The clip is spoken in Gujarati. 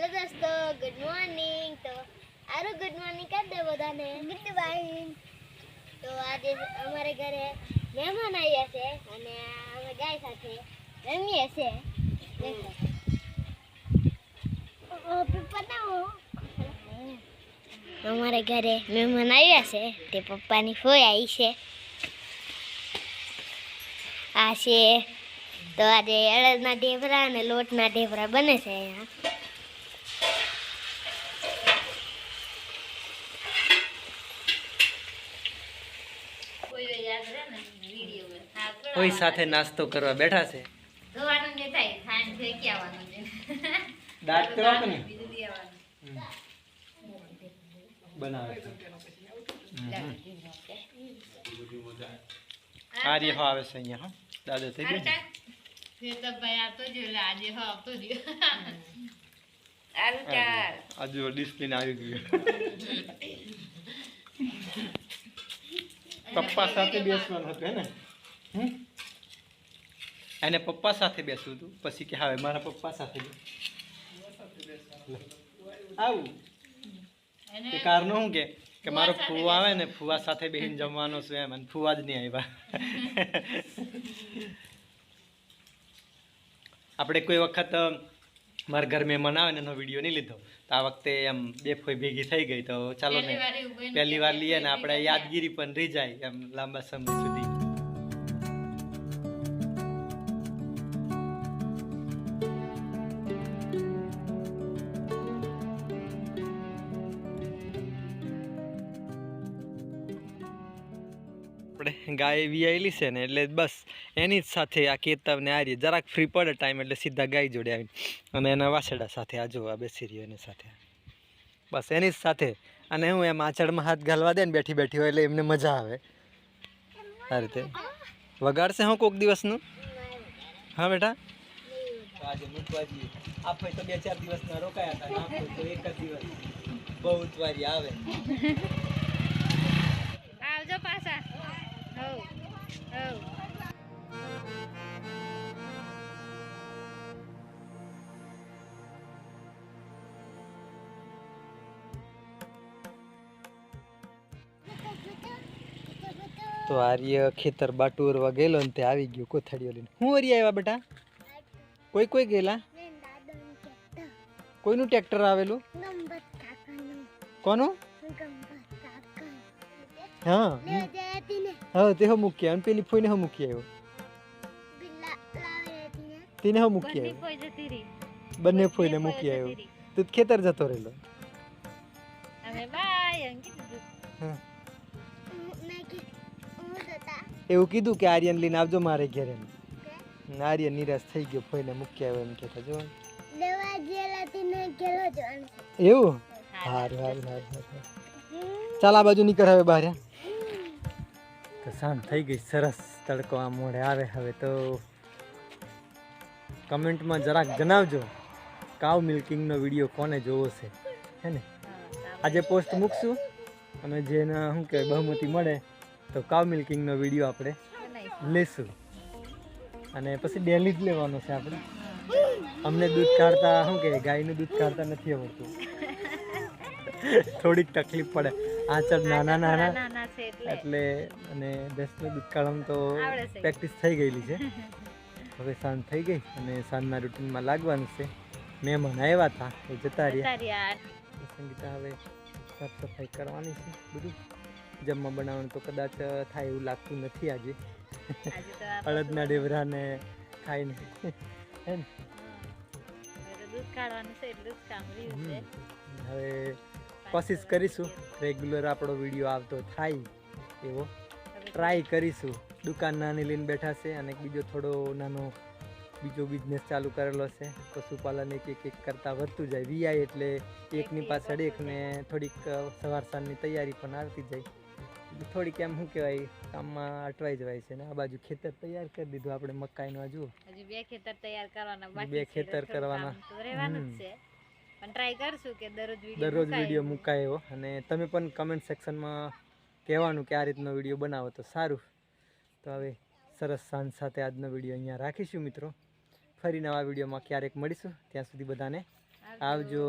હેલો દોસ્તો ગુડ મોર્નિંગ તો આરો ગુડ મોર્નિંગ કરી દે બધાને. ગુડ મોર્નિંગ તો આજે અમારે ઘરે મહેમાન આવ્યા છે અને અમે ગાય સાથે રમીએ છે. અમારા ઘરે મહેમાન આવ્યા છે. તે પપ્પાની ફોઈ આવી છે. આ છે. તો આજે અડદના ઢેબરા અને લોટના ઢેબરા બને છે અહીંયા. કોઈ સાથે નાસ્તો કરવા બેઠા છે? ધોવાનું ને થાય ખાંડ ફેંકી આવવાનું ને દાંત તો આપે ને? બીજું દેવાનું બનાવે છે. આ રીહો આવે છે અહીંયા હા. દાદો થઈ ગયો ને? ફેર તો ભાઈ આવતો જ એટલે આજે હો આવતો જ આલુ ચાલ આજુ ડિસ્પ્લિન આવી ગયું. પપ્પા સાથે બેસવાનું હતું હે ને? એને પપ્પા સાથે બેસવું હતું. પછી કે હવે મારા પપ્પા સાથે. આવું. એ કારનું શું કે? કે મારો ફુવા આવે ને ફુવા સાથે બેસીને જમવાનો છે એમ અને ફુવા જ નહીં આવ્યા. આપણે કોઈ વખત મારા ઘર મહેમાન આવે ને એનો વીડિયો નહીં લીધો. તો આ વખતે એમ બે ફોઈ ભેગી થઈ ગઈ. તો ચાલો ને પહેલી વાર લઈએ ને આપણે યાદગીરી પણ રહી જાય એમ લાંબા સમય સુધી. આપણે ગાય વિયાયેલી છે ને એટલે બસ એની જ સાથે આ કેતવને આ રહી જરાક ફ્રી પડે ટાઈમ એટલે સીધા ગાય જોડે આવીને અને એના વાસડા સાથે આ જોવા બેસી રહ્યો એની સાથે. બસ એની જ સાથે અને હું એમ આચળમાં હાથ ઘાલવા દે ને બેઠી બેઠી હોય એટલે એમને મજા આવે. આ રીતે. વગાડશે હું કોક દિવસનું? હા બેટા? આજે તો બે ચાર દિવસના રોકાયા હતા એક જ દિવસ. બહુ વારી આવે. તો આર્ય ખેતર બાટુર ગયેલો ને તે આવી ગયો કોથળીઓ લઈને. હું હરી આવ્યા બેટા? કોઈ કોઈ ગયેલા? કોઈનું ટ્રેક્ટર આવેલું? કોનું? હા. હા તે હો મૂકી આવ્યો. પેલી ફોઈને હો મૂકી આવ્યો. તેને હો મૂકી આવ્યો. બંને ફોઈને મૂકી આવ્યો. તું ખેતર જતો રહેલો. હા. એવું કીધું કે આર્યન લઈને આવજો મારે ઘેરે. આર્યન નિરાશ થઈ ગયો ફોઈને મૂકી આવ્યો એમ કહેતા જો. એવું? હારું હારું સારું હારું ચાલ આ બાજુ નીકળ હવે બહાર તો શાંત થઈ ગઈ સરસ તડકો આ મોડે આવે હવે તો. કમેન્ટમાં જરાક જણાવજો કાવ મિલ્કિંગનો વીડિયો કોને જોવો છે હે ને? આજે પોસ્ટ મૂકશું અને જેને શું કે બહુમતી મળે તો કાવ મિલ્કિંગનો વીડિયો આપણે લેશું. અને પછી ડેલી જ લેવાનો છે આપણે. અમને દૂધ કાઢતા શું કે ગાયનું દૂધ કાઢતા નથી આવડતું. થોડીક તકલીફ પડે. આચર નાના નાના એટલે. અને દસનું દૂધ કાઢવામાં તો પ્રેક્ટિસ થઈ ગયેલી છે. હવે સાંજ થઈ ગઈ અને સાંજના રૂટીનમાં લાગવાનું છે. મહેમાન આવ્યા હતા એ જતા રહ્યા. સંગીતા હવે સાફ સફાઈ કરવાની છે બધું. જમવા બનાવવાનું તો કદાચ થાય એવું લાગતું નથી આજે. અડદના ડેવરાને ખાઈને હે ને. હવે કોશિશ કરીશું. રેગ્યુલર આપણો વીડિયો આવતો થાય એવો. ટ્રાય કરીશું. દુકાન નાની લઈને બેઠા છે અને બીજો થોડો નાનો બીજો બિઝનેસ ચાલુ કરેલો છે. પશુપાલન એક એક એક કરતાં વધતું જાય. વીઆઈ એટલે એકની પાછળ એક ને થોડીક સવાર સાંજની તૈયારી પણ આવતી જાય. થોડીક એમ શું કહેવાય કામમાં અટવાઈ જવાય છે ને આ બાજુ ખેતર તૈયાર કરી દીધું આપણે મકાઈનું આ જુઓ. હજી બે ખેતર તૈયાર કરવાના બાકી બે ખેતર કરવાના. રહેવાનું છે. પણ ટ્રાય કરશું કે દરરોજ વીડિયો દરરોજ વીડિયો મુકાયો. અને તમે પણ કમેન્ટ સેક્શનમાં કહેવાનું કે આ રીતનો વીડિયો બનાવો તો સારું. તો હવે સરસ સાંજ સાથે આજનો વીડિયો અહીંયા રાખીશું મિત્રો. ફરી નવા વિડીયોમાં ક્યારેક મળીશું. ત્યાં સુધી બધાને આવજો.